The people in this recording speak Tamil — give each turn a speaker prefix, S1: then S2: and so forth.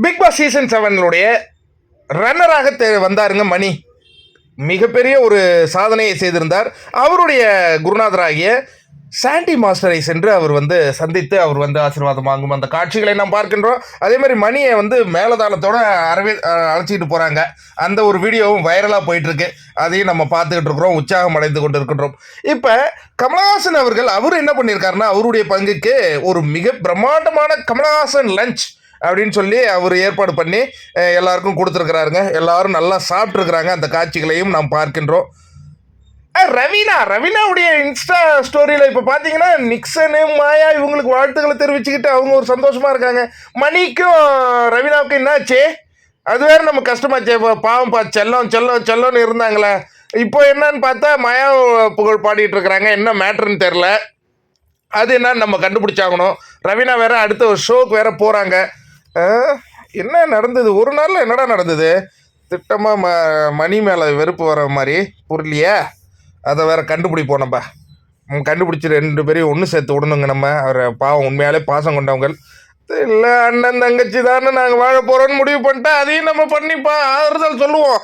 S1: பிக் பாஸ் சீசன் செவனுடைய ரன்னராக தே- வந்தாருங்க மணி. மிகப்பெரிய ஒரு சாதனையை செய்திருந்தார். அவருடைய குருநாதராகிய சாண்டி மாஸ்டரை சென்று அவர் வந்து சந்தித்து அவர் வந்து ஆசீர்வாதம் வாங்கும் அந்த காட்சிகளை நாம் பார்க்கின்றோம். அதே மாதிரி மணியை வந்து மேலதாளத்தோட அரவே அழைச்சிக்கிட்டு போகிறாங்க அந்த ஒரு வீடியோவும் வைரலாக போயிட்டுருக்கு. அதையும் நம்ம பார்த்துக்கிட்டு இருக்கிறோம். உற்சாகம் அடைந்து கொண்டு இருக்கின்றோம் இப்போ கமலஹாசன் அவர்கள் அவர் என்ன பண்ணியிருக்காருன்னா அவருடைய பங்குக்கு ஒரு மிக பிரம்மாண்டமான கமலஹாசன் லஞ்ச் அப்படின்னு சொல்லி அவர் ஏற்பாடு பண்ணி எல்லாருக்கும் கொடுத்துருக்குறாருங்க. எல்லாரும் நல்லா சாப்பிட்ருக்குறாங்க அந்த காட்சிகளையும் நாம் பார்க்கின்றோம். ரவீனா ரவீனாவுடைய இன்ஸ்டா ஸ்டோரியில் இப்போ பார்த்தீங்கன்னா நிக்சனு மாயா இவங்களுக்கு வாழ்த்துக்களை தெரிவிச்சுக்கிட்டு அவங்க ஒரு சந்தோஷமாக இருக்காங்க. மணிக்கும் ரவீனாவுக்கு என்னாச்சு? அது வேறு நம்ம கஷ்டமாச்சு இப்போ பாவம் பா செல்லம் செல்லம் செல்லம்னு இருந்தாங்களே. இப்போ என்னன்னு பார்த்தா மாயா புகழ் பாடிட்டு இருக்கிறாங்க. என்ன மேட்ருன்னு தெரில அது என்னன்னு நம்ம கண்டுபிடிச்சாகணும். ரவீனா வேற அடுத்த ஒரு ஷோக்கு வேற போகிறாங்க என்ன நடந்தது? ஒரு நாளில் என்னடா நடந்தது? திட்டமாக ம மணி மேலே வெறுப்பு வர மாதிரி புரியலையே. அதை வேற கண்டுபிடிப்போம் நம்ம. கண்டுபிடிச்சி ரெண்டு பேரையும் ஒன்று சேர்த்து விடணுங்க நம்ம. அவரை பாவம் உண்மையாலே பாசம் கொண்டவங்க இல்லை அண்ணன் தங்கச்சி தானே நாங்கள் வாழ போகிறோன்னு முடிவு பண்ணிட்டா அதையும் நம்ம பண்ணிப்பா. ஆறுதல் சொல்லுவோம்.